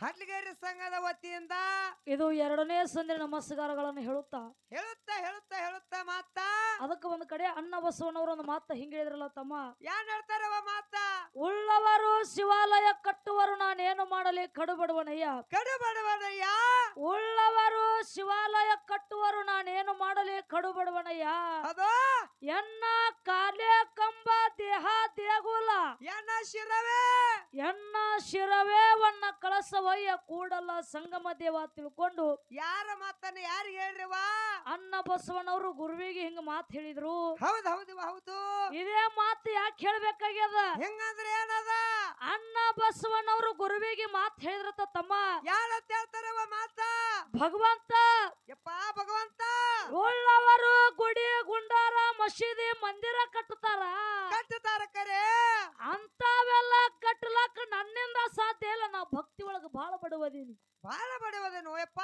ಹಡ್ಲಿಗೇರಿ ಸಂಘದ ವತಿಯಿಂದ ಇದು ಎರಡನೇ ಸಂದಿನ ನಮಸ್ಕಾರಗಳನ್ನು ಹೇಳುತ್ತಾ? ಹೇಳುತ್ತಾ ಹೇಳುತ್ತಾ ಹೇಳುತ್ತಾ ಮಾತ? ಅದಕ್ಕೆ ಒಂದು ಕಡೆ ಅಣ್ಣ ಬಸವಣ್ಣವರು ಒಂದು ಮಾತ ಹಿಂಗ ಹೇಳಿದ್ರಲ್ಲ ತಮ್ಮ? ಯಾನ್ ಹೇಳ್ತಾರವ ಮಾತ? ಉಳ್ಳವರು ಶಿವಾಲಯ ಕಟ್ಟುವರು ನಾನೇನು ಮಾಡಲಿ ಕಡುಬಡವನಯ್ಯ ಕಡು ಬಡವನಯ್ಯ? ಉಳ್ಳವರು ಶಿವಾಲಯ ಕಟ್ಟುವರು ನಾನೇನು ಮಾಡಲಿ ಕಡುಬಡವನಯ್ಯ ಅದು? ಎನ್ನ ಕಾಲೇ ಕಂಬ ದೇಹ ದೇಗುಲ? ಎನ್ನ ಶಿರವೇ? ಎನ್ನ ಶಿರವೇ ವನ್ನ ಕಳಸವಯ್ಯ ಕೂಡಲ ಸಂಗಮ ದೇವ ತಿಳ್ಕೊಂಡು ಯಾರ ಮಾತನ್ನ ಯಾರಿಗೆ ಹೇಳ್ರಿವ ಅನ್ನ ಬಸವನವರು ಗುರುವಿಗೆ ಹಿಂಗ ಮಾತು ಹೇಳಿದ್ರು. ಹೌದ್ ಹೌದು ಹೌದು. ಇದೇ ಮಾತು ಯಾಕೆ ಹೇಳ್ಬೇಕಾಗ್ಯದ? ಹೆಂಗಂದ್ರೆ ಏನದ? ಅನ್ನ ಬಸವನವರು ಗುರುವಿಗೆ ಮಾತು ಹೇಳಿದ್ರತ ತಮ್ಮ. ಯಾರತ್ ಹೇಳ್ತಾರವ ಮಾತ? ಭಗವಂತ. ಯಪ್ಪ ಭಗವಂತ. ಉಳ್ಳವರು ಗುಡಿ ಗುಂಡಾರ ಮಸೀದಿ ಮಂದಿರ ಕಟ್ಟುತ್ತಾರ. ಕಟ್ಟುತ್ತಾರ ಕರೆ. ಅಂತಾವೆಲ್ಲ ಕಟ್ಟಲಕ್ಕ ನನ್ನಿಂದ ಸಾಧ್ಯ ಇಲ್ಲ. ನಾವು ಭಕ್ತಿ ಒಳಗ ಬಹಳ ಬಡವದೀನಿ ಬಾಳ ಬಡವದೇನು ಯಪ್ಪ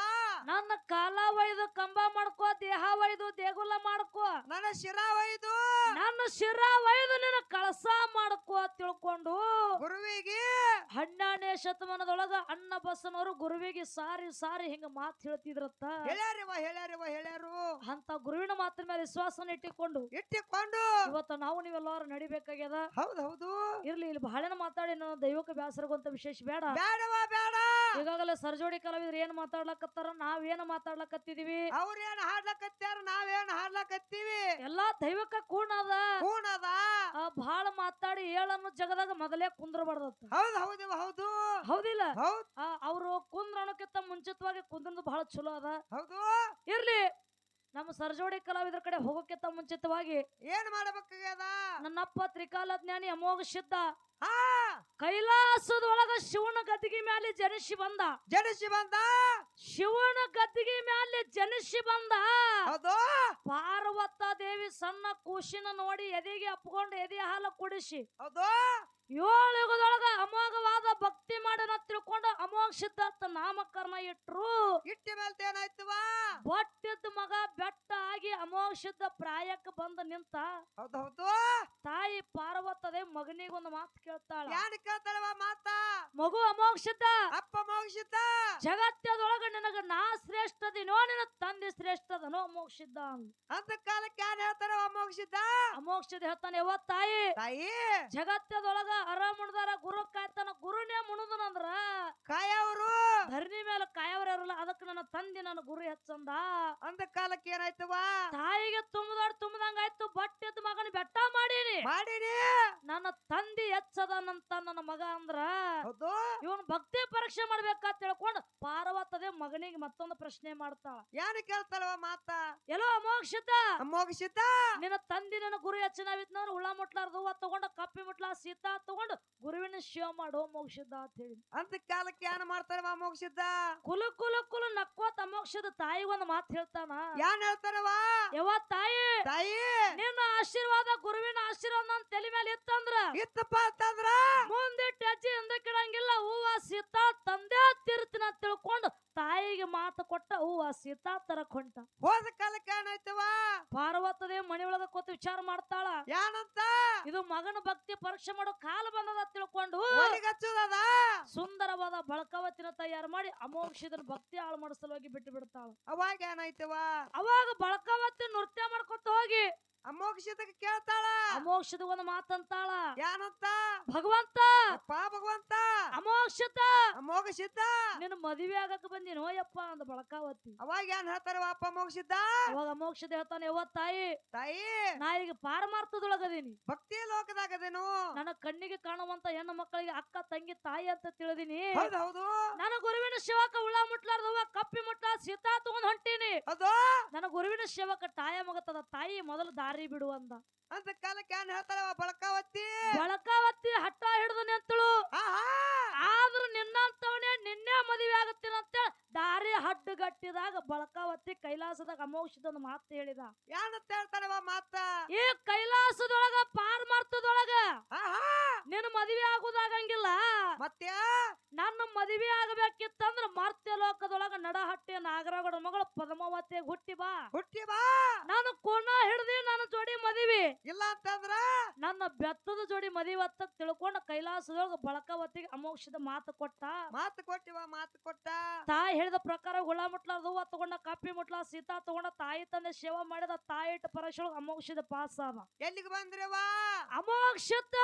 ನನ್ನ ಕಾಲ ಒಯ್ದು ಕಂಬ ಮಾಡ್ಕೋ ದೇಹ ಒಯ್ದು ದೇಗುಲ ಮಾಡ್ಕೋ. ನನ್ನ ಶಿರ ಒಯ್ದು? ನನ್ನ ಶಿರ ಒಯ್ದು ನಿನ್ನ ಕಳಸ ಮಾಡ್ಕೋ ತಿಳ್ಕೊಂಡು ಗುರುವಿಗೆ? ಹನ್ನೆರಡನೇ ಶತಮಾನದೊಳಗ ಅಣ್ಣ ಬಸನವರು ಗುರುವಿಗೆ ಸಾರಿ ಸಾರಿ ಹಿಂಗ ಮಾತು ಹೇಳ್ತಿದ್ರತ್ತ. ಹೇಳ್ಯಾರಿವ ಹೇಳ್ಯಾರಿವ ಹೇಳ್ಯಾರು? ಅಂತ ಗುರುವಿನ ಮಾತ್ರ ಮೇಲೆ ವಿಶ್ವಾಸನ ಇಟ್ಟಿಕೊಂಡು ಇಟ್ಟಿಕೊಂಡು? ಇವತ್ತ ನಾವು ನೀವೆಲ್ಲರೂ ನಡಿಬೇಕಾಗ್ಯದ? ಹೌದು ಹೌದು. ಇರ್ಲಿ ಇಲ್ಲಿ ಬಹಳನ ಮಾತಾಡಿ ನನ್ನ ದೈವಕ್ಕೆ ಬ್ಯಾಸರಗುವಂತ ವಿಶೇಷ ಬೇಡ. ಬೇಡವಾ ಬೇಡ ಈಗಾಗಲೇ ಸರ್ಜೋಡಿ ಕಲಾವಿದ್ರು ಏನ್ ಮಾತಾಡ್ಲಕತ್ತಾರ? ಏನ್ ಮಾತಾಡ್ಲಕತ್ತಿದೀವಿ? ಅವ್ರೇನ್ ಹಾಡ್ಲಕತ್ತಾರ ನಾವೇನ್ ಹಾಡ್ಲಕತ್ತೀವಿ? ಎಲ್ಲಾ ದೈವಕ್ಕ ಕೂಣ ಅದ. ಕೂಣ ಅದ. ಬಹಳ ಮಾತಾಡಿ ಹೇಳನ್ನು ಜಗದಾಗ ಮೊದಲೇ ಕುಂದ್ರಬಾರ್ದತ್ತ ಹೌದ್ ಹೌದು ಹೌದು. ಹೌದಿಲ್ಲ? ಅವ್ರು ಅವರು ಕುಂದ್ರ ಅನ್ನೋಕ್ಕಿಂತ ಮುಂಚಿತವಾಗಿ ಕುಂದ್ರದು ಬಹಳ ಚಲೋ ಅದ. ಹೌದು. ಇರ್ಲಿ. ನಮ್ಮ ಸರ್ಜೋಡಿ ಕಲಾವಿದರ ಕಡೆ ಹೋಗೋಕ್ಕಿಂತ ಮುಂಚಿತವಾಗಿ ಏನ್ ಮಾಡಬೇಕಾಗ್ಯದ? ನನ್ನಪ್ಪ ತ್ರಿಕಾಲ ಜ್ಞಾನಿ ಅಮೋಘ ಸಿದ್ಧ. ಹಾ. ಕೈಲಾಸದೊಳಗ ಶಿವನ ಗದ್ದಿಗೆ ಮ್ಯಾಲೆ ಜನಿಸಿ ಬಂದ. ಜನಿಸಿ ಬಂದ? ಶಿವನ ಗದ್ದಿಗೆ ಮ್ಯಾಲೆ ಜನಿಸಿ ಬಂದ. ಹೌದು. ಪಾರ್ವತ ದೇವಿ ಸಣ್ಣ ಕೂಸಿನ ನೋಡಿ ಎದೆಗೆ ಅಪ್ಕೊಂಡು ಎದೆ ಹಾಲು ಕುಡಿಸಿ. ಹೌದು. ಏಳು ಯುಗದೊಳಗ ಅಮೋಘವಾದ ಭಕ್ತಿ ಮಾಡನ ತಿಳ್ಕೊಂಡು ಅಮೋಘ ಸಿದ್ಧಾರ್ಥ ನಾಮಕರಣ ಇಟ್ರು. ಇಟ್ಟಿ ಮೇಲೆ ಏನಾಯ್ತವ ಮಗ ಬೆಟ್ಟ ಆಗಿ ಅಮೋಘ ಸಿದ್ಧ ಪ್ರಾಯಕ್ಕೆ ಬಂದ ನಿಂತ ತಾಯಿ ಪಾರ್ವತದೆ ಮಗನಿಗೊಂದು ಮಾತು ಕೇಳ್ತಾಳ. ಕೇಳ್ತಾಳವ ಮಾತ? ಮಗು ಅಮೋಘ ಸಿದ್ಧ ಅಪ್ಪ ಮೋಗಿಸಿದ್ದ ಜಗತ್ತದೊಳಗ ನಿನಗ ನಾ ಶ್ರೇಷ್ಠದಿನೋ ನಿನ್ನ ತಂದೆ ಶ್ರೇಷ್ಠದನೋ ಅಂದ. ಅಂತ ಕಾಲಕ್ಕೆ ಯಾರು ಹೇಳ್ತಾರ ಅಮೋಘ ಸಿದ್ಧ ಹೇಳ್ತಾನೆ ಯಾವ ತಾಯಿ ತಾಯಿ. ಜಗತ್ತದೊಳಗ ಅರಮುಣದಾರ ಗುರು ಕಾಯ್ತಾನ ಗುರುನೇ ಮುಣದನಂದ್ರ ಕಾಯವರು. ಧರಣಿ ಮೇಲೆ ಕಾಯವ್ರ ನನ್ನ ತಂದೆ ನನ್ನ ಗುರಿ ಹಚ್ಚಂದ. ಅಂತ ಕಾಲಕ್ಕೆ ಏನಾಯ್ತವ? ತಾಯಿಗೆ ತುಂಬದಾಡ್ ತುಂಬದಂಗಾಯ್ತು ಬಟ್ಟಿದ್ದ ಮಗನ ಬೆಟ್ಟ ಮಾಡೀನಿ. ಮಾಡೀನಿ? ನನ್ನ ತಂದೆ ಹೆಚ್ಚದನಂತ ನನ್ನ ಮಗ ಅಂದ್ರ ಇವನ್ ಭಕ್ತಿ ಪರೀಕ್ಷೆ ಮಾಡ್ಬೇಕಂತ ತಿಳ್ಕೊಂಡು ಪಾರ್ವತದೆ ಮಗನಿಗೆ ಮತ್ತೊಂದು ಪ್ರಶ್ನೆ ಮಾಡ್ತಾಳ ಯಾರು ಕೇಳ್ತಾರವ ಮಾತ? ಎಲ್ಲೋ ಅಮೋಕ್ಷಿತ ಅಮೋಕ್ಷಿತ ನಿನ್ನ ತಂದೆ ನನ್ನ ಗುರು ಹೆಚ್ಚಿನವಿದ್ನಂದ್ರ ಹುಳ ಮುಟ್ಲಾರ್ದು ಹೂವ ತಗೊಂಡು ಕಪ್ಪಿ ಮುಟ್ಲ ಸೀತಾ ತಗೊಂಡು ಗುರುವಿನ ಶಿವ ಮಾಡೋ ಮೋಕ್ಷಿದ್ದ ಅಂತ ಹೇಳಿ ಅಂತ ಕಾಲಕ್ಕೆ ಯಾನ್ ಮಾಡ್ತಾರವ ಕುಲ ಕುಲ ಕುಲ ಕುಲು ನಕ್ಕೋತ ತಾಯಿ ಒಂದ್ ಮಾತು ಹೇಳ್ತಾನ. ಯಾನ್ ಹೇಳ್ತಾರವಾ ಯಾವ ತಾಯಿ ತಾಯಿ! ನಿನ್ನ ಆಶೀರ್ವಾದ ಗುರುವಿನ ಆಶೀರ್ವಾದ ನನ್ನ ತಲೆ ಮೇಲೆ ಇತ್ತಂದ್ರ ಇತ್ತಪ್ಪ ಅಂತಂದ್ರ? ಮುಂದಿಟ್ಟು ಹೆಜ್ಜೆ ಹಿಂದಕ್ಕಿಡಂಗಿಲ್ಲ ಹೂವ ಸೀತಾ ತಂದೆ ತಿರ್ತಿನ ತಿಳ್ಕೊಂಡು ತಾಯಿಗೆ ಮಾತು ಕೊಟ್ಟ ಹೂವ ಸೀತಾ ತರಕ್ ಹೊಂಟ ಹೋದ ಕಾಲಕ್ಕೆ ಏನಾಯ್ತವ ಪಾರ್ವತದೇ ಮನೆ ಒಳಗ ಕೂತು ವಿಚಾರ ಮಾಡ್ತಾಳ. ಏನಂತ ಇದು ಮಗನ ಭಕ್ತಿ ಪರೀಕ್ಷೆ ಮಾಡೋ ಕಾಲ ಬಂದದ ತಿಳ್ಕೊಂಡು ಒಲಿಗಚ್ಚುದದ ಸುಂದರವಾದ ಬಳಕವತಿನ ತಯಾರು ಮಾಡಿ ಅಮೋಕ್ಷಿದನ ಭಕ್ತಿ ಹಾಳು ಮಾಡೋ ಸಲುವಾಗಿ ಬಿಟ್ಟು ಬಿಡ್ತಾಳ. ಅವಾಗ ಏನಾಯ್ತವ ಅವಾಗ ಬಳಕವತ್ತ ನೃತ್ಯ ಮಾಡ್ಕೊತ ಹೋಗಿ. ಅಮೋಕ್ಷಿತಕ್ಕೆ ಕೇಳ್ತಾಳ? ಅಮೋಕ್ಷದ ಒಂದು ಮಾತಂತಾಳ. ಯಾನಂತ? ಭಗವಂತ! ಪಾ ಭಗವಂತ! ಅಮೋಘಸಿದ್ದ ನಿನ್ನ ಮದುವೆ ಆಗಕ್ ಬಂದಿನೋ ಯಪ್ಪ ಅಂದ ಬಳಕಾವತ್ತಿ ಅವಾಗ ಏನ್ ಹೇಳ್ತಾರ ಅಪ್ಪ ಮೋಗಿಸಿದ್ದ ಅವಾಗ ಮೋಕ್ಷದ ಹೇಳ್ತಾನೆ ಯವ್ವ ತಾಯಿ ತಾಯಿ ನಾ ಈಗ ಪಾರಮಾರ್ಥದೊಳಗದೀನಿ. ಭಕ್ತಿ ಲೋಕದಾಗದೇನು? ನನ್ನ ಕಣ್ಣಿಗೆ ಕಾಣುವಂತ ಹೆಣ್ಣು ಮಕ್ಕಳಿಗೆ ಅಕ್ಕ ತಂಗಿ ತಾಯಿ ಅಂತ ತಿಳಿದೀನಿ. ಹೌದು ಹೌದು. ನನ್ನ ಗುರುವಿನ ಶಿವಕ ಹುಳ ಮುಟ್ಲಾರ್ದವ ಕಪ್ಪಿ ಮುಟ್ಲ ಸೀತಾ ತಗೊಂಡ್ ಹೊಂಟೀನಿ. ಹೌದು. ನನ್ನ ಗುರುವಿನ ಶಿವಕ ತಾಯ ಮಗತದ ತಾಯಿ ಮೊದಲು ದಾರಿ ಬಿಡು ಅಂದ. ಅಂತ ಕಾಲಕ್ಕೆ ಏನ್ ಹೇಳ್ತಾರ ಬಳಕಾವತ್ತಿ ಬಳಕಾವತ್ತಿ ಹಟ್ಟ ಹಿಡಿದು ನಿಂತಳು ಆದ್ರೂ ಆದ್ರೂ ನಿನ್ನಂತವನೇ ನಿನ್ನೆ ಮದುವೆ ಆಗುತ್ತೇನಂತ ದಾರಿ ಹಡ್ಡುಗಟ್ಟಿದಾಗ ಬಳಕಾವತಿ ಕೈಲಾಸದಾಗ ಅಮೋಷದ ಮಾತು ಹೇಳಿದ. ಏನಂತ ಹೇಳ್ತಾರವ ಮಾತ? ಈ ಕೈಲಾಸದೊಳಗ ಪಾರ್ಮಾರ್ಥದೊಳಗ ನಿನ್ನ ಮದುವೆ ಆಗುದಾಗಂಗಿಲ್ಲ. ಮತ್ತೆ? ನನ್ನ ಮದುವೆ ಆಗಬೇಕಿತ್ತಂದ್ರ ಮರ್ತ್ಯ ಲೋಕದೊಳಗ ನಡಹಟ್ಟಿ ನಾಗರಗಡ ಮಗಳು ಪದ್ಮಾವತಿ ಹುಟ್ಟಿ ಬಾ. ಹುಟ್ಟಿ ಬಾ! ನಾನು ಕೋಣ ಹಿಡ್ದಿ ನನ್ನ ಜೋಡಿ ಮದುವೆ. ಇಲ್ಲ ಅಂತಂದ್ರ? ನನ್ನ ಬೆತ್ತದ ಜೋಡಿ ಮದುವೆ ಅಂತ ತಿಳ್ಕೊಂಡು ಕೈಲಾಸದೊಳಗ ಬಳಕಾವತಿಗೆ ಅಮೋಕ್ಷದ ಮಾತು ಕೊಟ್ಟ. ಮಾತು ಕೊಟ್ಟಿವ ಮಾತು ಕೊಟ್ಟ. ತಾಯಿ ಹೇಳಿದ ಪ್ರಕಾರ ಹುಳ ಮುಟ್ಲ ಹೂವ ತಗೊಂಡ ಕಪ್ಪಿ ಮುಟ್ಲ ಸೀತಾ ತಗೊಂಡ ತಾಯಿ ತಂದೆ ಸೇವಾ ಮಾಡಿದ ತಾಯಿ ಇಟ್ಟು ಪರಶುಳ ಅಮೋಕ್ಷದ ಪಾಸ ಅವ ಎಲ್ಲಿಗೆ ಬಂದ್ರವ? ಅಮೋಕ್ಷದ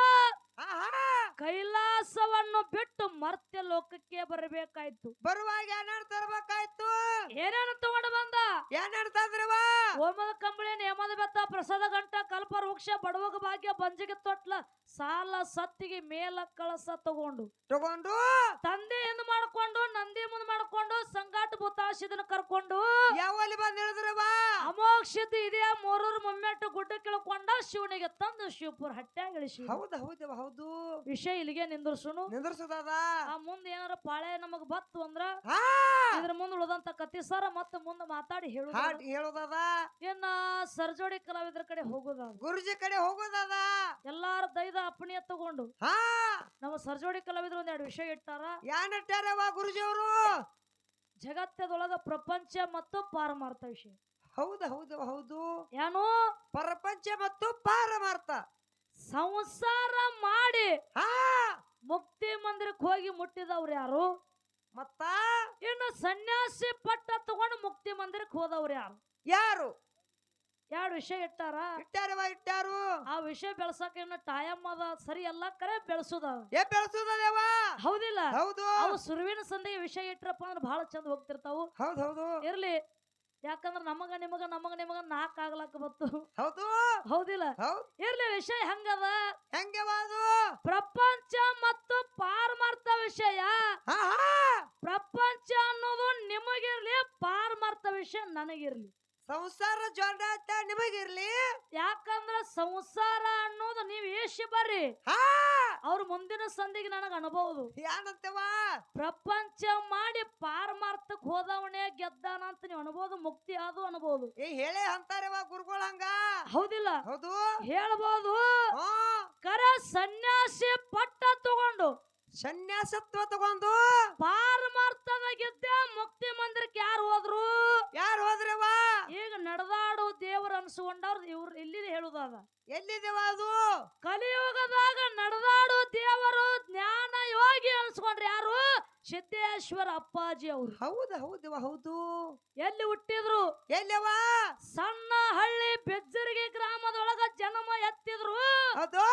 ಕೈಲಾಸವನ್ನು ಬಿಟ್ಟು ಮರ್ತ್ಯ ಲೋಕಕ್ಕೆ ಬರಬೇಕಾಯ್ತು. ಬರುವಾಗ ಏನಾರು ತರಬೇಕಾಯ್ತು? ಏನೇನು ತಗೊಂಡು ಬಂದ? ಏನಾರು ತಂದ್ರವ? ಓಮದ ಕಂಬಳಿ ನೇಮದ ಬೆತ್ತ ಪ್ರಸಾದ ಗಂಟ ಕಲ್ಪ ವೃಕ್ಷ ಬಡವಗ ಭಾಗ್ಯ ಬಂಜಿಗೆ ತೊಟ್ಲ ಸಾಲ ಸತ್ತಿಗೆ ಮೇಲ ಕಳಸ ತಗೊಂಡು. ತಗೊಂಡು? ತಂದೆ ಎಂದು ಮಾಡ್ಕೊಂಡು ನಂದಿ ಮುಂದೆ ಮಾಡ್ಕೊಂಡು ಸಂಗಾಟ ಬುತ್ತಾಶಿದನ ಕರ್ಕೊಂಡು ಯಾವಲ್ಲಿ ಬಂದ್ ಹೇಳಿದ್ರವ ಅಮೋಕ್ಷದ ಇದೆಯಾ ಮೂರೂರು ಮುಮ್ಮೆಟ್ಟು ಗುಡ್ಡ ಕೇಳ್ಕೊಂಡ ಶಿವನಿಗೆ ತಂದು ಶಿವಪುರ ಹಟ್ಟ್ಯಾಗ ಇಳಿಸಿ ಹೌದು ಹೌದು ಹೌದು. ವಿಷಯ ಇಲ್ಲಿಗೆ ನಿಂದ್ರಸುನು. ನಿಂದ್ರಸದ ಆ ಏನಾರ ಪಾಳೆ ನಮಗ್ ಬತ್ತು ಅಂದ್ರ ಇದ್ರ ಮುಂದೆ ಉಳಿದಂತ ಕತ್ತಿ ಸರ್ ಮತ್ತೆ ಮುಂದೆ ಮಾತಾಡಿ ಹೇಳು ಹಾಡ್ ಹೇಳೋದದ. ಏನ ಸರ್ಜೋಡಿ ಕಲಾವಿದ್ರ ಕಡೆ ಹೋಗುದ ಗುರುಜಿ ಕಡೆ ಹೋಗೋದದ. ಎಲ್ಲಾರ ದೈದ ಅಪ್ಪಣಿಯ ತಗೊಂಡು ಹಾ. ನಮ್ಮ ಸರ್ಜೋಡಿ ಕಲಾವಿದ್ರು ಒಂದೆರಡು ವಿಷಯ ಇಟ್ಟಾರ. ಯಾನ್ ಇಟ್ಟಾರವ ಗುರುಜಿ ಅವರು? ಜಗತ್ತದೊಳಗ ಪ್ರಪಂಚ ಮತ್ತು ಪಾರಮಾರ್ಥ ವಿಷಯ. ಹೌದು ಹೌದು ಹೌದು. ಏನು ಪ್ರಪಂಚ ಮತ್ತು ಪಾರಮಾರ್ಥ. ಸಂಸಾರ ಮಾಡಿ ಹಾ. ಮುಕ್ತಿ ಮಂದಿರಕ್ಕೆ ಹೋಗಿ ಮುಟ್ಟಿದವ್ರು ಯಾರು? ಮತ್ತ? ಇನ್ನು ಸನ್ಯಾಸಿ ಪಟ್ಟ ತಗೊಂಡು ಮುಕ್ತಿ ಮಂದಿರಕ್ಕೆ ಹೋದವ್ರು ಯಾರು? ಯಾರು? ಎರಡು ವಿಷಯ ಇಟ್ಟಾರ? ಇಟ್ಟಾರವ ಇಟ್ಟಾರು ಆ ವಿಷಯ ಬೆಳ್ಸಕ್ ಇನ್ನು ಟೈಮ್ ಅದ. ಸರಿ ಎಲ್ಲ ಕರೆ ಬೆಳ್ಸುದ. ಏ ಬೆಳೆಸೋದವ ಹೌದಿಲ್ಲ? ಹೌದು. ಅವು ಸುರುವಿನ ಸಂದಿಗೆ ವಿಷಯ ಇಟ್ರಪ್ಪ ಅಂದ್ರೆ ಬಹಳ ಚಂದ ಹೋಗ್ತಿರ್ತಾವು. ಹೌದು ಹೌದು. ಇರ್ಲಿ. ಯಾಕಂದ್ರ ನಮಗ ನಿಮಗ ನಮಗ ನಿಮಗ ನಾಕ್ ಆಗ್ಲಾಕ ಬತ್ತು ಹೌದು. ಹೌದಿಲ್ಲ? ಇರ್ಲಿ ವಿಷಯ ಹೆಂಗದ? ಹೆಂಗೆ ಅದು? ಪ್ರಪಂಚ ಮತ್ತು ಪಾರಮಾರ್ಥ ವಿಷಯ. ಪ್ರಪಂಚ ಅನ್ನೋದು ನಿಮಗಿರ್ಲಿ ಪಾರಮಾರ್ಥ ವಿಷಯ ನನಗಿರ್ಲಿ. ಸಂಸಾರ ಜೊಂಡಾಟ ನಿಮಗಿರ್ಲಿ? ಯಾಕಂದ್ರ ಸಂಸಾರ ಅನ್ನೋದು ನೀವ್ ಏಷಿ ಬರ್ರಿ. ಹಾ! ಅವ್ರ ಮುಂದಿನ ಸಂದಿಗೆ ನನಗ ಏನಂತವ ಪ್ರಪಂಚ ಮಾಡಿ ಪಾರಮಾರ್ಥಕ್ ಹೋದವನೇ ಗೆದ್ದಾನ ಅಂತ ನೀವು ಅನ್ಬೋದು ಮುಕ್ತಿ ಅದು ಅನ್ಬೋದು. ಏ ಹೇಳೇ ಅಂತಾರವ ಗುರುಗಳು ಹಂಗ? ಹೌದಿಲ್ಲ. ಹೌದು. ಹೇಳ್ಬೋದು. ಕರ ಸನ್ಯಾಸಿ ಪಟ್ಟ ತಗೊಂಡು ಸನ್ಯಾಸತ್ವ ತಗೊಂಡು ಪಾರಮಾರ್ಥನ ಗೆದ್ದೆ ಮುಕ್ತಿ ಮಂದಿರಕ್ಕೆ ಯಾರು ಹೋದ್ರು? ಯಾರು ಹೋದ್ರವ ಈಗ ನಡೆದಾಡು ದೇವರ ಅನ್ಸ್ಕೊಂಡವ್ರು ಇವ್ರು ಇಲ್ಲಿದೆ ಹೇಳುದಾದ ಎಲ್ಲಿದೆವ ಅದು? ಕಲಿಯುಗದಾಗ ನಡೆದಾಡು ದೇವರು ಜ್ಞಾನ ಯೋಗಿ ಅನ್ಸ್ಕೊಂಡ್ರಿ ಯಾರು? ಸಿದ್ದೇಶ್ವರ ಅಪ್ಪಾಜಿ ಅವರು. ಹೌದು ಹೌದು ಹೌದು. ಎಲ್ಲಿ ಹುಟ್ಟಿದ್ರು? ಎಲ್ಲವ ಸಣ್ಣ ಹಳ್ಳಿ ಬೆಜ್ಜರಿಗೆ ಗ್ರಾಮದೊಳಗ ಜನ್ಮ ಎತ್ತಿದ್ರು. ಹೌದು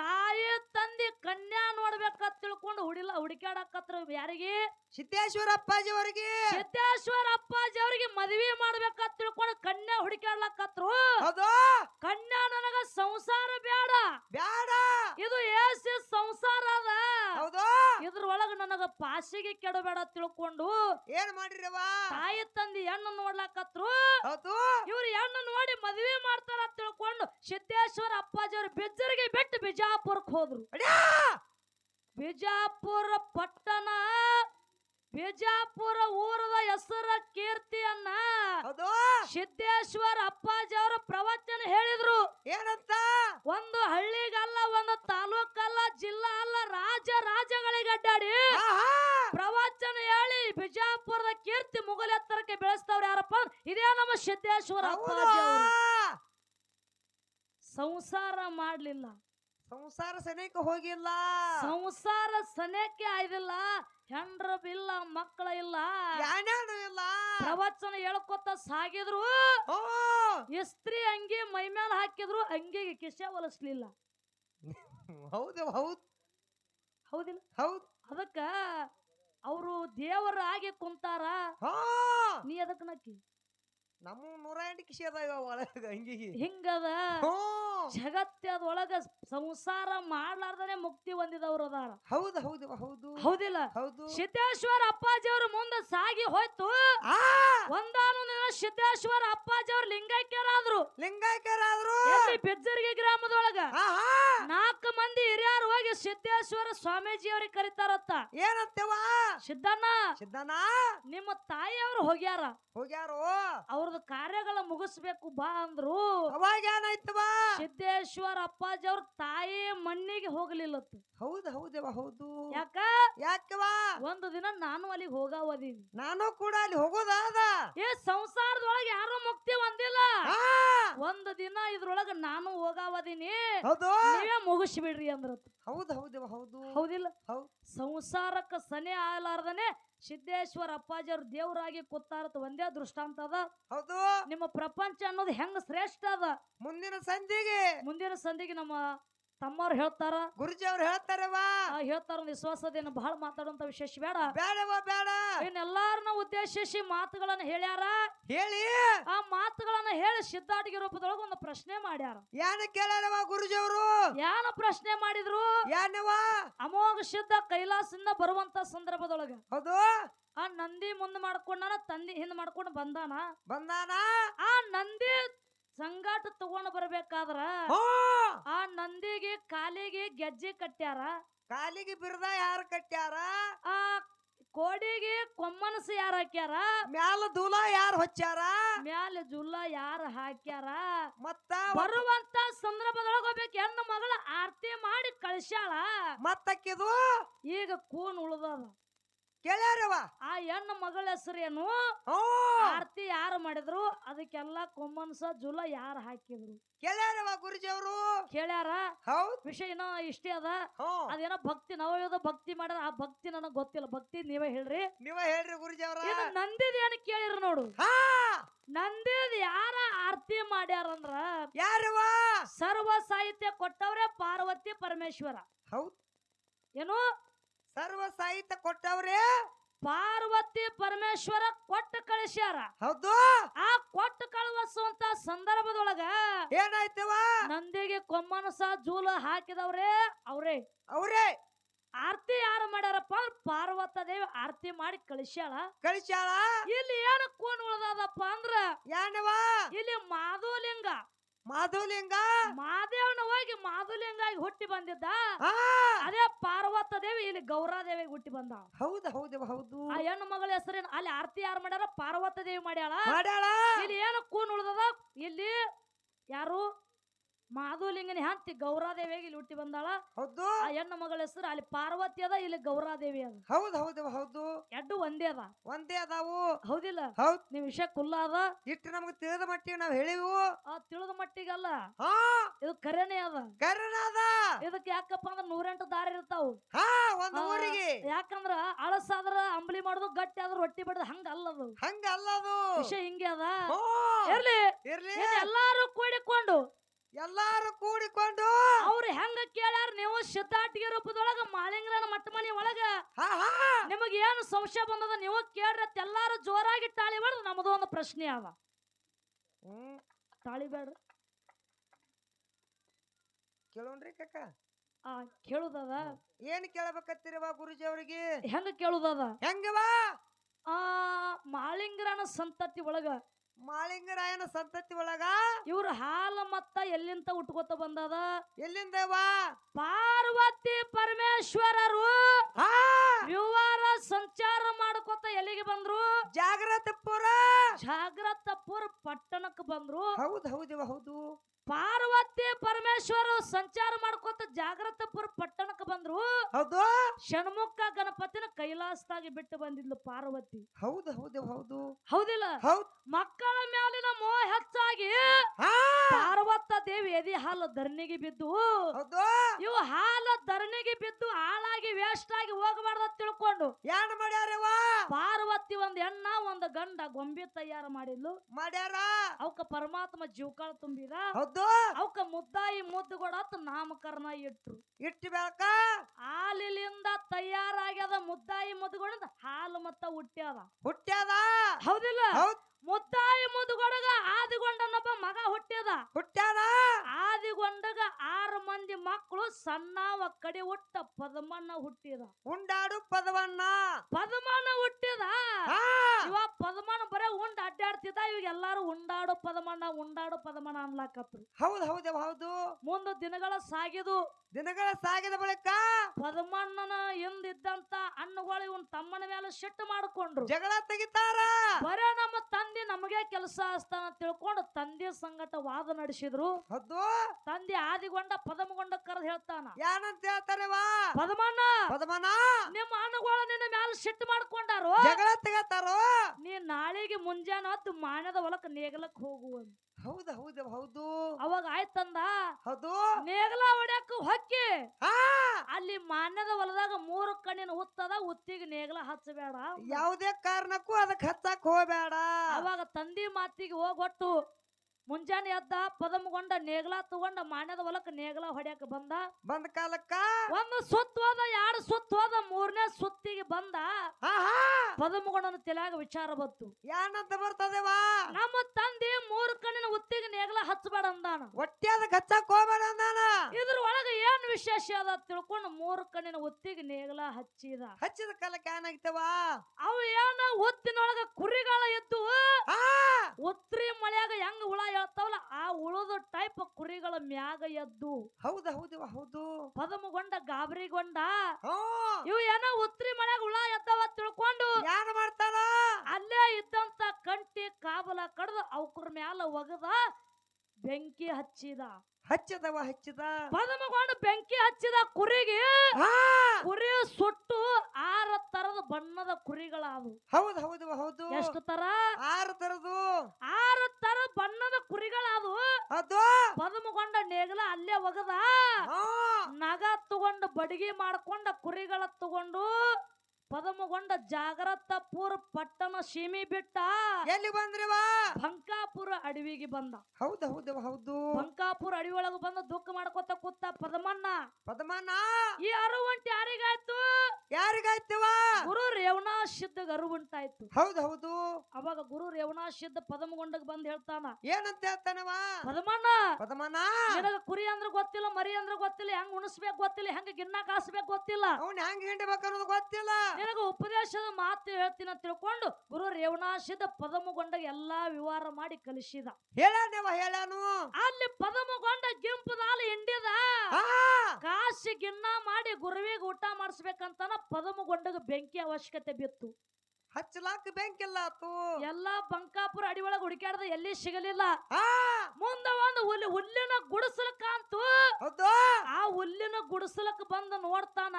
ತಾಯಿ ತಂದೆ ಕನ್ಯಾ ನೋಡ್ಬೇಕಂತ ತಿಳ್ಕೊಂಡು ಹುಡಿಲ ಹುಡುಕಾಡಕತ್ರ ಯಾರಿಗೆ? ಸಿದ್ದೇಶ್ವರ ಅಪ್ಪಾಜಿ ಅವರಿಗೆ. ಸಿದ್ದೇಶ್ವರ ಅಪ್ಪಾಜಿ ಅವರಿಗೆ ಮದ್ವಿ ಮಾಡ್ಬೇಕಂತ ತಿಳ್ಕೊಂಡು ಕನ್ಯಾ ಹುಡುಕಾಡ್ಲಕತ್ರು ಹೌದು ಕನ್ಯಾ ನನಗ ಸಂಸಾರ ಬೇಡ ಬೇಡ ಇದು ಏಸಿ ಸಂಸಾರ ಅದ. ಹೌದು. ಇದ್ರೊಳಗ ನನಗ ಪಾಸಿಗೆ ಕೆಡಬೇಡ ತಿಳ್ಕೊಂಡು ಏನ್ ಮಾಡಿರವ ತಾಯಿ ತಂದಿ ಹೆಣ್ಣು ನೋಡ್ಲಾಕತ್ರು. ಹೌದು. ಇವ್ರು ಹೆಣ್ಣು ನೋಡಿ ಮದ್ವೆ ಮಾಡ್ತಾರ ತಿಳ್ಕೊಂಡು ಸಿದ್ದೇಶ್ವರ ಅಪ್ಪಾಜಿ ಅವ್ರು ಬೆಜ್ಜರಿಗೆ ಬಿಟ್ಟು ಬಿಜಾಪುರಕ್ಕೆ ಹೋದ್ರು! ಬಿಜಾಪುರ ಪಟ್ಟಣ ಬಿಜಾಪುರ ಊರದ ಹೆಸರ ಕೀರ್ತಿಯನ್ನ ಅದು ಸಿದ್ದೇಶ್ವರ ಅಪ್ಪಾಜಿ ಅವರು ಪ್ರವಚನ ಹೇಳಿದ್ರು. ಏನಂತ? ಒಂದು ಹಳ್ಳಿಗಲ್ಲ ಒಂದು ತಾಲೂಕಲ್ಲ ಜಿಲ್ಲಾ ಅಲ್ಲ ರಾಜ ರಾಜ್ಯಗಳಿಗೆ ಅಡ್ಡಾಡಿ. ಪ್ರವಚನ ಹೇಳಿ ಬಿಜಾಪುರದ ಕೀರ್ತಿ ಮುಗಲ್ ಎತ್ತರಕ್ಕೆ ಬೆಳೆಸ್ತವ್ರು ಯಾರಪ್ಪ ಇದೇ ನಮ್ಮ ಸಿದ್ದೇಶ್ವರ ಅಪ್ಪಾಜಿ ಅವರು. ಸಂಸಾರ ಮಾಡ್ಲಿಲ್ಲ. ಸಂಸಾರ ಸನೇಕ ಹೋಗಿಲ್ಲ. ಸಂಸಾರ ಸನೇಕೆ ಆಯ್ದಿಲ್ಲ ಹೆಂಡ್ರ ಬಿಲ್ಲ ಮಕ್ಕಳ ಇಲ್ಲ. ಇಲ್ಲ? ಪ್ರವಚನ ಹೇಳ್ಕೊತ ಸಾಗಿದ್ರು ಇಸ್ತ್ರಿ ಅಂಗಿ ಮೈ ಮೇಲೆ ಹಾಕಿದ್ರು ಅಂಗಿಗೆ ಕಿಸೆ ಒಲಿಸ್ಲಿಲ್ಲ ಹೌದು ಹೌದು. ಹೌದಿಲ್ಲ? ಹೌದು. ಅದಕ್ಕ ಅವರು ದೇವರ ಆಗಿ ಕುಂತಾರ. ಹಾ! ನೀ ಅದಕ್ಕೆ ನಕ್ಕಿ ನಮ್ಮ ನೂರ ಎಂಟು ಕಿಶಿ ಅದಾವ ಒಳಗ ಹಂಗಿಗೆ ಹಿಂಗದ? ಜಗತ್ತದೊಳಗ ಸಂಸಾರ ಮಾಡ್ಲಾರ್ದನೆ ಮುಕ್ತಿ ಹೊಂದಿದವ್ರು ಅದಾರ ಹೌದು ಹೌದು ಹೌದು. ಹೌದಿಲ್ಲ? ಹೌದು. ಸಿದ್ದೇಶ್ವರ ಅಪ್ಪಾಜಿ ಅವ್ರ ಮುಂದೆ ಸಾಗಿ ಹೋಯ್ತು. ಸಿದ್ದೇಶ್ವರ ಅಪ್ಪಾಜಿ ಅವ್ರ ಲಿಂಗೈಕ್ಯರಾದ್ರು ಲಿಂಗಾಯಕರಾದ್ರು ಎಲ್ಲಿ ಬೆಜ್ಜರಿಗೆ ಗ್ರಾಮದೊಳಗ? ನಾಲ್ಕು ಮಂದಿ ಹಿರಿಯರು ಹೋಗಿ ಸಿದ್ದೇಶ್ವರ ಸ್ವಾಮೀಜಿ ಅವ್ರಿಗೆ ಕರಿತಾರತ್ತ. ಏನಂತೇವ ಸಿದ್ದಣ್ಣ! ಸಿದ್ದನ ನಿಮ್ಮ ತಾಯಿಯವರು ಹೋಗ್ಯಾರ. ಹೋಗ್ಯಾರು? ಅವ್ರದ್ದು ಕಾರ್ಯಗಳ ಮುಗಿಸ್ಬೇಕು ಬಾ ಅಂದ್ರು. ಅವಾಗ ಏನಾಯ್ತವ ಸಿದ್ದೇಶ್ವರ ಅಪ್ಪಾಜಿ ಅವ್ರ ತಾಯಿ ಮಣ್ಣಿಗೆ ಹೋಗ್ಲಿಲ್ಲತ್ತು. ಹೌದು ಹೌದವ ಹೌದು. ಯಾಕ? ಯಾಕವ ಒಂದು ದಿನ ನಾನು ಅಲ್ಲಿಗೆ ಹೋಗಾವದೀನಿ. ನಾನು ಕೂಡ ಅಲ್ಲಿ ಹೋಗೋದಾದ? ಏ ಸಂಸಾರದೊಳಗೆ ಯಾರು ಮುಕ್ತಿ ಹೊಂದಿಲ್ಲ. ಒಂದ್ ದಿನ ಇದ್ರೊಳಗ ನಾನು ಹೋಗಾವದೀನಿ. ನೀವೇ ಮುಗಿಸ್ಬಿಡ್ರಿ ಅಂದ್ರ ಹೌದು ಹೌದು ಹೌದು. ಹೌದಿಲ್ಲ. ಹೌದ್. ಸಂಸಾರಕ್ಕ ಸನೆ ಆಗ್ಲಾರ್ದನೆ ಸಿದ್ದೇಶ್ವರ ಅಪ್ಪಾಜಿ ಅವ್ರ ದೇವರಾಗಿ ಕೂತಾರತ್ ಒಂದೇ ದೃಷ್ಟಾಂತ ಅದ. ಹೌದು. ನಿಮ್ಮ ಪ್ರಪಂಚ ಅನ್ನೋದು ಹೆಂಗ ಶ್ರೇಷ್ಠ ಅದ? ಮುಂದಿನ ಸಂಧಿಗೆ. ಮುಂದಿನ ಸಂಧಿಗೆ ನಮ್ಮ ತಮ್ಮವ್ರು ಹೇಳ್ತಾರ. ಗುರುಜಿ ಅವ್ರು ಹೇಳ್ತಾರವಾ ಹೇಳ್ತಾರ ವಿಶ್ವಾಸದೇನು ಬಹಳ ಮಾತಾಡುವಂತ ವಿಶೇಷ ಬೇಡ. ಬೇಡವಾ ಬೇಡ. ಇನ್ನೆಲ್ಲಾರನ್ನ ಉದ್ದೇಶಿಸಿ ಮಾತುಗಳನ್ನ ಹೇಳ್ಯಾರ. ಹೇಳಿ. ಆ ಮಾತುಗಳನ್ನ ಹೇಳಿ ಸಿದ್ಧಾಟಿಗೆ ರೂಪದೊಳಗ ಒಂದು ಪ್ರಶ್ನೆ ಮಾಡ್ಯಾರ. ಯಾನ ಕೇಳ್ಯಾರವ ಗುರುಜಿ ಅವರು ಯಾನ ಪ್ರಶ್ನೆ ಮಾಡಿದ್ರು? ಯಾನವಾ ಅಮೋಘ ಸಿದ್ಧ ಕೈಲಾಸದಿಂದ ಬರುವಂತ ಸಂದರ್ಭದೊಳಗ. ಹೌದು. ಆ ನಂದಿ ಮುಂದ್ ಮಾಡ್ಕೊಂಡಾನ ತಂದಿ ಹಿಂದ್ ಮಾಡ್ಕೊಂಡು ಬಂದಾನ. ಬಂದಾನ? ಆ ನಂದಿ ಸಂಗಾಟ ತಗೊಂಡ್ ಬರ್ಬೇಕಾದ್ರ ಆ ನಂದಿಗೆ ಕಾಲಿಗೆ ಗೆಜ್ಜೆ ಕಟ್ಟ್ಯಾರ. ಕಾಲಿಗೆ ಬಿರ್ದ ಯಾರು ಕಟ್ಟ್ಯಾರ? ಆ ಕೋಡಿಗೆ ಕೊಮ್ಮನಸ ಯಾರ ಹಾಕ್ಯಾರ? ಮ್ಯಾಲ ದೂಲ ಯಾರು ಹೊಚ್ಚಾರ ಮ್ಯಾಲ ಜುಲ್ಲ ಯಾರ ಹಾಕ್ಯಾರ? ಮತ್ತ ಬರುವಂತ ಸಂದರ್ಭದೊಳಗ ಹೋಗ್ಬೇಕು. ಹೆಣ್ಣು ಮಗಳ ಆರತಿ ಮಾಡಿ ಕಳ್ಸ್ಯಾಳ. ಮತ್ತಕ್ಕಿದು? ಈಗ ಕೂನ್ ಉಳ್ದದ. ಕೇಳ್ಯಾರವ? ಆ ಹೆಣ್ಣ ಮಗಳ ಹೆಸರೇನು ಆರ್ತಿ ಯಾರು ಮಾಡಿದ್ರು? ಅದಕ್ಕೆಲ್ಲ ಕೊಮ್ಮನ್ಸ ಜುಲ ಯಾರು ಹಾಕಿದ್ರು? ಕೇಳ್ಯಾರವ ಗುರುಜಿ ಅವರು ಕೇಳ್ಯಾರ? ಹೌದ್. ವಿಷಯ ಏನೋ ಇಷ್ಟೇ ಅದ. ಅದೇನೋ ಭಕ್ತಿ ನವಯೋಧ ಭಕ್ತಿ ಮಾಡ್ಯಾರ ಆ ಭಕ್ತಿ ನನಗ್ ಗೊತ್ತಿಲ್ಲ. ಭಕ್ತಿ ನೀವೇ ಹೇಳ್ರಿ. ನೀವೇ ಹೇಳ್ರಿ ಗುರುಜಿ ಅವ್ರ ನಂದಿದ ಏನ್ ಕೇಳಿರಿ ನೋಡು. ನಂದಿದ್ ಯಾರ ಆರತಿ ಮಾಡ್ಯಾರಂದ್ರ? ಯಾರವ? ಸರ್ವ ಸಾಹಿತ್ಯ ಕೊಟ್ಟವ್ರೆ ಪಾರ್ವತಿ ಪರಮೇಶ್ವರ. ಹೌದ್. ಏನು? ಸರ್ವ ಸಾಹಿತ್ಯ ಕೊಟ್ಟವ್ರೆ? ಪಾರ್ವತಿ ಪರಮೇಶ್ವರ ಕೊಟ್ಟು ಕಳಿಸ್ಯಾರ. ಹೌದು? ಆ ಕೊಟ್ಟು ಕಳುವಸುವಂತ ಸಂದರ್ಭದೊಳಗ ಏನಾಯ್ತವ? ನಂದಿಗೆ ಕೊಮ್ಮನ ಸಹ ಜೂಲ ಹಾಕಿದವ್ರೆ ಅವ್ರೇ. ಅವ್ರೇ. ಆರತಿ ಯಾರು ಮಾಡ್ಯಾರಪ್ಪ? ಪಾರ್ವತ ದೇವಿ ಆರತಿ ಮಾಡಿ ಕಳಿಸ್ಯಾಳ. ಕಳಿಸ್ಯಾಳ? ಇಲ್ಲಿ ಏನು ಕೂನ್ ಉಳ್ದದಪ್ಪ ಅಂದ್ರ ಏನವ ಇಲ್ಲಿ ಮಾಧುಲಿಂಗ. ಮಾಧುಲಿಂಗ? ಮಾದೇವನ ಹೋಗಿ ಮಾಧುಲಿಂಗಾಗಿ ಹುಟ್ಟಿ ಬಂದಿದ್ದ. ಅದೇ ಪಾರ್ವತ ದೇವಿ ಇಲ್ಲಿ ಗೌರಾದೇವಿ ಹುಟ್ಟಿ ಬಂದ. ಹೌದು ಹೌದು ಹೌದು. ಆ ಹೆಣ್ಣು ಮಗಳ ಹೆಸರೇನು? ಅಲ್ಲಿ ಆರ್ತಿ ಯಾರು ಮಾಡ್ಯಾರ? ಪಾರ್ವತ ದೇವಿ ಮಾಡ್ಯಾಳ? ಮಾಡ್ಯಾಳ? ಇಲ್ಲಿ ಏನು ಕೂನ್ ಉಳ್ದದ? ಇಲ್ಲಿ ಯಾರು? ಮಾಧುಲಿಂಗನ ಹಂತಿ ಗೌರಾದೇವಿಯಾಗಿ ಇಲ್ಲಿ ಹುಟ್ಟಿ ಬಂದಾಳ. ಹೌದು. ಆ ಹೆಣ್ಣು ಮಗಳ ಹೆಸರು ಅಲ್ಲಿ ಪಾರ್ವತಿ ಅದ ಇಲ್ಲಿ ಗೌರಾದೇವಿ ಅದ. ಹೌದು ಹೌದು ಹೌದು. ಎಡ್ಡು ಒಂದೇ ಅದ. ಒಂದೇ ಅದಾವು. ಹೌದಿಲ್ಲ? ಹೌದು. ನಿಮ್ ವಿಷಯ ಕುಲ್ಲ ಅದ. ಇಟ್ಟು ನಮ್ಗೆ ತಿಳಿದ ಮಟ್ಟಿಗೆ ನಾವ್ ಹೇಳಿವು. ಆ ತಿಳಿದ ಮಟ್ಟಿಗಲ್ಲ. ಹಾ. ಇದು ಕರೆನೆ ಅದ. ಕರೆನ ಅದ. ಇದಕ್ಕೆ ಯಾಕಪ್ಪ ಅಂದ್ರೆ ನೂರೆಂಟು ದಾರಿ ಇರ್ತಾವು. ಹಾ ಒಂದು ಊರಿಗೆ. ಯಾಕಂದ್ರ ಅಳಸಾದ್ರ ಅಂಬಲಿ ಮಾಡುದು ಗಟ್ಟಿ ಆದ್ರ ರೊಟ್ಟಿ ಬಿಡದು ಹಂಗ ಅಲ್ಲದು. ಹಂಗ ಅಲ್ಲದು. ವಿಷಯ ಹಿಂಗೆ ಅದ. ಇರ್ಲಿ. ಇರ್ಲಿ. ಎಲ್ಲಾರು ಕೂಡಿಕೊಂಡು ಎಲ್ಲಾರು ಕೂಡಿಕೊಂಡು ಅವ್ರು ಹೆಂಗ ಕೇಳ್ಯಾರ ನೀವು ಶತಾಟಿಗೆ ರೂಪದೊಳಗ ಮಾಲಿಂಗನ ಮಟ್ಟ ಮನೆ ಒಳಗ? ನಿಮಗೆ ಏನು ಸಂಶಯ ಬಂದದ? ನೀವು ಕೇಳ್ರಿ ಎಲ್ಲಾರು ಜೋರಾಗಿ ತಾಳಿ ಹೊಡೆದು ನಮ್ದು ಒಂದು ಪ್ರಶ್ನೆ ಅವ ತಾಳಿ ಬೇಡ ಕೇಳೋಣ್ರಿ ಕಕ್ಕ ಆ ಕೇಳುದದ? ಏನ್ ಕೇಳಬೇಕತ್ತಿರವ ಗುರುಜಿ ಅವ್ರಿಗೆ ಹೆಂಗ ಕೇಳುದದ? ಹೆಂಗವಾ ಆ ಮಾಳಿಂಗ್ರನ ಸಂತತಿ ಒಳಗ ಮಾಳಿಂಗರಾಯನ ಸಂತತಿ ಒಳಗ ಇವ್ರ ಹಾಲ ಮತ್ತ ಎಲ್ಲಿಂದ ಉಟ್ಕೋತ ಬಂದದ? ಎಲ್ಲಿಂದ ಪಾರ್ವತಿ ಪರಮೇಶ್ವರರು ವ್ಯವಹಾರ ಸಂಚಾರ ಮಾಡ್ಕೋತ ಎಲ್ಲಿಗೆ ಬಂದ್ರು? ಜಾಗ್ರತಪುರ! ಜಾಗ್ರತಪುರ ಪಟ್ಟಣಕ್ಕೆ ಬಂದ್ರು. ಹೌದು ಹೌದು ಹೌದು. ಪಾರ್ವತಿ ಪರಮೇಶ್ವರ ಸಂಚಾರ ಮಾಡ್ಕೋತ ಜಾಗ್ರತಪುರ ಬಂದ್ರು. ಹೌದು. ಷಣ್ಮುಖ ಗಣಪತಿನ ಕೈಲಾಸದಾಗಿ ಬಿಟ್ಟು ಬಂದಿದ್ಲು ಪಾರ್ವತಿ. ಹೌದು ಹೌದು ಹೌದು. ಹೌದಿಲ್ಲ? ಹೌದು. ಮಕ್ಕಳ ಮೇಲಿನ ಮೋಹ ಹೆಚ್ಚಾಗಿ ಪಾರ್ವತ ದೇವಿ ಎದಿ ಹಾಲು ಧರಣಿಗೆ ಬಿದ್ದು ಇವು ಹಾಲು ಧರಣಿಗೆ ಬಿದ್ದು ಹಾಳಾಗಿ ವೇಸ್ಟ್ ಆಗಿ ಹೋಗಬಾರ್ದ ತಿಳ್ಕೊಂಡು ಏನ್ ಮಾಡ್ಯಾರವ ಪಾರ್ವತಿ ಒಂದ್ ಹೆಣ್ಣ ಒಂದ್ ಗಂಡ ಗೊಂಬೆ ತಯಾರು ಮಾಡಿದ್ಲು. ಮಾಡ್ಯಾರ? ಅವಕ ಪರಮಾತ್ಮ ಜೀವಕಾಳ ತುಂಬಿದ. ಹೌದು. ಮುದ್ದಾಯಿ ಮುದ್ದಾಯಿ ಮುದ್ದುಗೊಡತ್ ನಾಮಕರಣ ಇಟ್ರು. ಇಟ್ಟು ಬೆಳಕ ಹಾಲಿಲಿಂದ ತಯಾರಾಗ್ಯದ ಮುದ್ದಾಯಿ ಮುದ್ದುಗೊಡದ ಹಾಲು ಮತ್ತ ಹುಟ್ಟ್ಯದ ಹುಟ್ಟ್ಯಾದ ಹೌದಿಲ್ಲ? ಹೌದ್. ಮುದ್ದಾಯಿ ಮುದ್ದುಗೊಡಗ ಆದಿಗೊಂಡನೊಬ್ಬ ಮಗ ಹುಟ್ಟ್ಯದ ಹುಟ್ಟ್ಯಾದ ಆದಿಗೊಂಡಗ ಆರು ಮಂದಿ ಮಕ್ಕಳು ಸಣ್ಣವ ಕಡೆ ಹುಟ್ಟ ಪದಮಣ್ಣ ಹುಟ್ಟಿದ. ಉಂಡಾಡು ಪದವನ್ನ ಪದ್ಮನ ಹುಟ್ಟಿದ. ಇವ ಪದಮಣ್ಣ ಬರೇ ಉಂಡ ಅಡ್ಡಾಡ್ತಿದ್ದ ಇವಾಗ ಎಲ್ಲಾರು ಉಂಡಾಡು ಪದಮಣ್ಣ ಉಂಡಾಡು ಪದಮಣ್ಣ ಅನ್ಲಾಕತ್ರು. ಹೌದು ಹೌದು ಹೌದು. ಮುಂದ ದಿನಗಳ ಸಾಗಿದು. ದಿನಗಳ ಸಾಗಿದ ಬಳಿಕ ಪದ್ಮಣ್ಣನ ಹಿಂದಿದ್ದಂತ ಅಣ್ಣಗಳು ಇವನ್ ತಮ್ಮನ ಮೇಲೆ ಸಿಟ್ಟು ಮಾಡ್ಕೊಂಡ್ರು. ಜಗಳ ತೆಗಿತಾರ. ಬರೇ ನಮ್ಮ ತಂದೆ ನಮಗೆ ಕೆಲಸ ಅಸ್ತಾನ ತಿಳ್ಕೊಂಡು ತಂದೆ ಸಂಗಟ ವಾದ ನಡೆಸಿದ್ರು. ಹೌದು. ತಂದೆ ಆದಿಗೊಂಡ ಪದಮಗೊಂಡ ಕರೆದು ಹೇಳ್ತಾನ. ಏನಂತ ಹೇಳ್ತಾರೆ ವಾ? ಪದಮಣ್ಣ ಪದಮನ ನಿಮ್ಮ ಅಣ್ಣಗಳು ನಿನ್ನ ಮ್ಯಾಲ ಸಿಟ್ಟು ಮಾಡ್ಕೊಂಡಾರು. ಜಗಳ ತೆಗತಾರೋ? ನೀ ನಾಳೆಗೆ ಮುಂಜಾನೆ ಹೊತ್ತು ಮಾನದ ಹೊಲಕ್ಕೆ ನೇಗಲಕ್ಕೆ ಹೋಗುವ ಹೌದು ಹೌದು ಹೌದು. ಅವಾಗ ಆಯ್ತಂದ? ಹೌದು. ನೇಗಲ ಹೊಡ್ಯಾಕ ಹೊಕ್ಕಿ. ಅಲ್ಲಿ ಮಾನ್ಯದ ಹೊಲದಾಗ ಮೂರು ಕಣ್ಣಿನ ಹುತ್ತದ ಉತ್ತಿಗೆ ನೇಗಲ ಹಚ್ಚಬೇಡ. ಯಾವುದೇ ಕಾರಣಕ್ಕೂ ಅದಕ್ಕೆ ಹಚ್ಚಕ್ ಹೋಗ್ಬೇಡ. ಅವಾಗ ತಂದಿ ಮಾತಿಗೆ ಹೋಗೊಟ್ಟು ಮುಂಜಾನೆ ಎದ್ದ ಪದಮಗೊಂಡ ನೇಗ್ಲಾ ತಗೊಂಡ ಮಾನ್ಯದ ಹೊಲಕ್ಕೆ ನೇಗಲ ಹೊಡ್ಯಾಕ ಬಂದ. ಬಂದ ಕಾಲಕ್ಕ? ಒಂದು ಸುತ್ತ ಹೋದ ಎರಡು ಸುತ್ತ ಹೋದ ಮೂರನೇ ಸುತ್ತಿಗೆ ಬಂದ. ಪದಮಗೊಂಡನ ತಲೆಯಾಗ ವಿಚಾರ ಬಂತು. ಯಾನಂತ ಬರ್ತದೇವಾ? ನಮ್ಮ ತಂದೆ ಮೂರು ಕಣ್ಣಿನ ಉತ್ತಿಗೆ ನೇಗಲ ಹಚ್ಚಬೇಡ ಅಂದಾನ. ಅದಕ್ಕೆ ಹಚ್ಚಾಕ್ ಹೋಗ್ಬೇಡ ಅಂದಾನ? ಇದ್ರ ಒಳಗ ಏನ್ ವಿಶೇಷ ಅದ ತಿಳ್ಕೊಂಡು ಮೂರು ಕಣ್ಣಿನ ಉತ್ತಿಗೆ ನೇಗಲ ಹಚ್ಚಿದ. ಹಚ್ಚಿದ ಕಾಲಕ್ಕೆ ಏನಾಗ್ತವ? ಅವು ಏನ ಒತ್ತಿನೊಳಗ ಕುರಿಗಳ ಎದ್ದು ಆ ಉತ್ರಿ ಮಳೆಯಾಗ ಹೆಂಗ ಹುಳ ಹೇಳ್ತಾವಲ್ಲ ಆ ಉಳಿದ ಟೈಪ್ ಕುರಿಗಳ ಮ್ಯಾಗ ಎದ್ದು ಹೌದು ಹೌದು ಹೌದು. ಪದಮಗೊಂಡ ಗಾಬರಿಗೊಂಡ ಇವು ಏನೋ ಉತ್ರಿ ಮನೆಗ ಹುಳ ಎದ್ದವ ತಿಳ್ಕೊಂಡು ಯಾರು ಮಾಡ್ತಾನ ಅಲ್ಲೇ ಇದ್ದಂತ ಕಂಟಿ ಕಾಬಲ ಕಡ್ದು ಅವಕ್ರ ಮ್ಯಾಲ ಒಗದ ಬೆಂಕಿ ಹಚ್ಚಿದ. ಹಚ್ಚದವ ಹಚ್ಚಿದ. ಪದಮಗೊಂಡ ಬೆಂಕಿ ಹಚ್ಚಿದ ಕುರಿಗೆ ಕುರಿ ಸುಟ್ಟು ಆರ ತರದ ಬಣ್ಣದ ಕುರಿಗಳಾದವು. ಹೌದು ಹೌದು ಹೌದು. ಎಷ್ಟು ತರ? ಆರು ತರದು ಆರು ತರ ಬಣ್ಣದ ಕುರಿಗಳಾದವು. ಅದು? ಪದಮಗೊಂಡ ನೇಗಲ ಅಲ್ಲೇ ಒಗದ. ನಗ ತಗೊಂಡು ಬಡಿಗೆ ಮಾಡ್ಕೊಂಡ ಕುರಿಗಳ ತಗೊಂಡು ಪದಮಗೊಂಡ ಜಾಗರತ್ತಪುರ ಪೂರ ಪಟ್ಟಣ ಸೀಮಿ ಬಿಟ್ಟ ಎಲ್ಲಿ ಬಂದ್ರಿವಾ ಬಂಕಾಪುರ ಅಡವಿಗೆ ಬಂದ. ಹೌದು ಹೌದು ಹೌದು. ಬಂಕಾಪುರ ಅಡವಿ ಒಳಗ ಬಂದ ದುಃಖ ಮಾಡ್ಕೋತ ಕೂತ ಪದಮಣ್ಣ. ಪದಮಣ್ಣ? ಈ ಅರುವಂಟ ಯಾರಿಗಾಯ್ತು? ಯಾರಿಗಾಯ್ತವ ಗುರು ರೇವಣಾ ಸಿದ್ಧಗ ಅರುವಂಟಾಯ್ತು ಹೌದು ಹೌದು. ಅವಾಗ ಗುರು ರೇವಣಾ ಸಿದ್ಧ ಪದಮಗೊಂಡಗ್ ಬಂದ್ ಹೇಳ್ತಾನ. ಏನಂತ ಹೇಳ್ತಾನವ ಪದಮಣ್ಣ! ಪದಮಣ್ಣ? ನಿನಗ ಕುರಿ ಅಂದ್ರೆ ಗೊತ್ತಿಲ್ಲ ಮರಿ ಅಂದ್ರ ಗೊತ್ತಿಲ್ಲ ಹೆಂಗ್ ಉಣಿಸ್ಬೇಕು ಗೊತ್ತಿಲ್ಲ ಹೆಂಗ ಗಿನ್ನ ಕಾಸ್ಬೇಕು ಗೊತ್ತಿಲ್ಲ. ಅವ್ನ ಹೆಂಗ್ ಹಿಂಡಬೇಕು ಅನ್ನೋದು ಗೊತ್ತಿಲ್ಲ. ನಿನಗ ಉಪದೇಶದ ಮಾತು ಹೇಳ್ತೀನಿ ಅಂತ ತಿಳ್ಕೊಂಡು ಗುರು ರೇವಣಾಶಿದ ಪದಮಗೊಂಡ ಎಲ್ಲಾ ವಿವರ ಮಾಡಿ ಕಲಿಸಿದ. ಹೇಳಾನೇವ ಹೇಳಾನು. ಅಲ್ಲಿ ಪದಮಗೊಂಡ ಗಿಂಪದಾಲ ಹಿಂಡಿದ. ಕಾಶಿ ಕಾಸಿ ಗಿನ್ನ ಮಾಡಿ ಗುರುವಿಗೆ ಊಟ ಮಾಡಿಸ್ಬೇಕಂತನ ಪದಮಗೊಂಡಗ ಬೆಂಕಿ ಅವಶ್ಯಕತೆ ಬಿತ್ತು. ಹಚ್ಚಲಾಕ ಬೆಂಕಿಲ್ಲ ಆತು. ಎಲ್ಲಾ ಬಂಕಾಪುರ ಅಡಿ ಒಳಗ ಹುಡುಕ್ಯಾಡ್ದ ಎಲ್ಲಿ ಸಿಗಲಿಲ್ಲ. ಮುಂದೆ ಒಂದು ಹುಲಿ ಹುಲ್ಲಿನ ಗುಡಿಸಲ ಅಂತು. ಆ ಹುಲ್ಲಿನ ಗುಡಿಸಲಕ್ಕ ಬಂದು ನೋಡ್ತಾನ.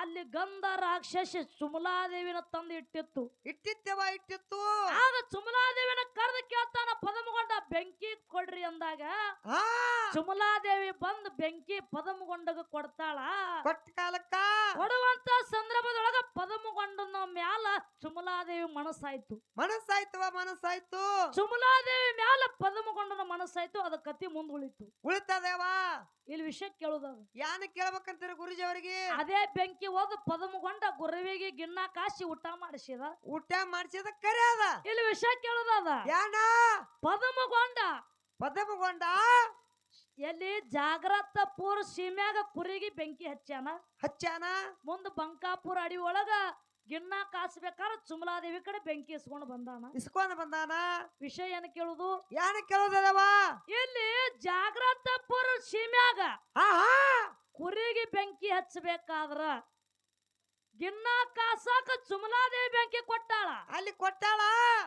ಅಲ್ಲಿ ಗಂಧ ರಾಕ್ಷಸ ಸುಮಲಾದೇವಿನ ತಂದು ಇಟ್ಟಿತ್ತು. ಇಟ್ಟಿತ್ತೇವ ಇಟ್ಟಿತ್ತು. ಆಗ ಸುಮಲಾದೇವಿನ ಕರೆದು ಕೇಳ್ತಾನ ಪದಮಗೊಂಡ ಬೆಂಕಿ ಕೊಡ್ರಿ ಅಂದಾಗ ಸುಮಲಾದೇವಿ ಬಂದು ಬೆಂಕಿ ಪದಮಗೊಂಡಗ ಕೊಡ್ತಾಳ. ಕಾಲಕ್ಕ. ಕೊಡುವಂತ ಸಂದರ್ಭದೊಳಗ ಪದಮಗೊಂಡನ ಮ್ಯಾಲ ಸುಮಲಾದೇವಿ ಮನಸ್ಸಾಯ್ತು. ಮನಸ್ಸಾಯ್ತವ ಮನಸ್ಸಾಯ್ತು. ಸುಮಲಾದೇವಿ ಮ್ಯಾಲ ಪದಮಗೊಂಡನ ಮನಸ್ಸಾಯ್ತು ಅದ ಕತಿ ಮುಂದುಳಿತು ಉಳಿತದೇವಾ? ಇಲ್ಲಿ ವಿಷಯ ಕೇಳುದ ಯಾನ ಕೇಳ್ಬೇಕಂತೀರ ಗುರುಜಿ ಅವರಿಗೆ? ಅದೇ ಬೆಂಕಿ ಓದು ಪದಮಗೊಂಡ ಗುರುವಿಗೆ ಗಿಣ್ಣ ಕಾಸಿ ಊಟ ಮಾಡಿಸಿದ? ಊಟ ಮಾಡಿಸಿದ ಕರೆ ಅದ. ಇಲ್ಲಿ ವಿಷಯ ಕೇಳುದದ ಯಾನ? ಪದಮಗೊಂಡ. ಪದಮಗೊಂಡ? ಎಲ್ಲಿ ಜಾಗ್ರತ ಪೂರ್ ಸೀಮ್ಯಾಗ ಕುರಿಗೆ ಬೆಂಕಿ ಹಚ್ಚಾನ ಹಚ್ಚಾನ ಮುಂದ ಬಂಕಾಪುರ ಅಡಿ ಒಳಗ ಗಿಣ್ಣ ಕಾಸ್ಬೇಕಾರ ಚುಮಲಾದೇವಿ ಕಡೆ ಬೆಂಕಿ ಇಸ್ಕೊಂಡು ಬಂದಾನ. ಇಸ್ಕೊಂಡ್ ಬಂದಾನ? ವಿಷಯ ಏನ್ ಕೇಳುದು? ಯಾನ ಕೇಳೋದವ ಇಲ್ಲಿ ಜಾಗ್ರತ ಪೂರ್ ಸೀಮ್ಯಾಗ ಹಾ ಹಾ ಕುರಿಗೆ ಬೆಂಕಿ ಹಚ್ಚಬೇಕಾದ್ರ ಗಿನ್ನ ಕಾಸಾಕ ಚುಮಲಾದೇವಿ ಬೆಂಕಿ ಕೊಟ್ಟಾಳ. ಅಲ್ಲಿ ಕೊಟ್ಟಾಳ?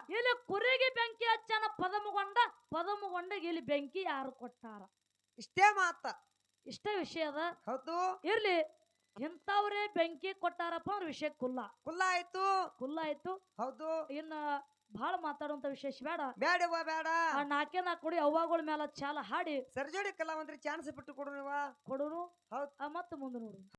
ಇಲ್ಲಿ ಕುರಿಗೆ ಬೆಂಕಿ ಹಚ್ಚನ ಪದಮಗೊಂಡ ಪದಮಗೊಂಡ ಇಲ್ಲಿ ಬೆಂಕಿ ಯಾರು ಕೊಟ್ಟಾರ? ಇಷ್ಟೇ ಮಾತ. ಇಷ್ಟೇ ವಿಷಯ ಅದ. ಹೌದು. ಇರ್ಲಿ ಇಂಥವ್ರೇ ಬೆಂಕಿ ಕೊಟ್ಟಾರಪ್ಪ ಅಂದ್ರೆ ವಿಷಯ ಕುಲ್ಲ. ಕುಲ್ಲ ಆಯ್ತು. ಕುಲ್ಲ ಆಯ್ತು. ಹೌದು. ಇನ್ನ ಬಹಳ ಮಾತಾಡುವಂತ ವಿಶೇಷ ಬೇಡ. ಬೇಡ ಬೇಡ. ಆ ನಾಲ್ಕೇ ನಾಲ್ಕು ಕೊಡಿ ಅವ್ವಾಗಳ ಮೇಲೆ ಚಾಲ ಹಾಡಿ. ಸರ್ಜೋಡಿ ಕಲಾವಂತ್ರಿ ಚಾನ್ಸ್ ಬಿಟ್ಟು ಕೊಡು ನೀವ. ಕೊಡೋರು ಹೌದ್. ಆ ಮತ್ತೆ ಮುಂದೆ ನೋಡು.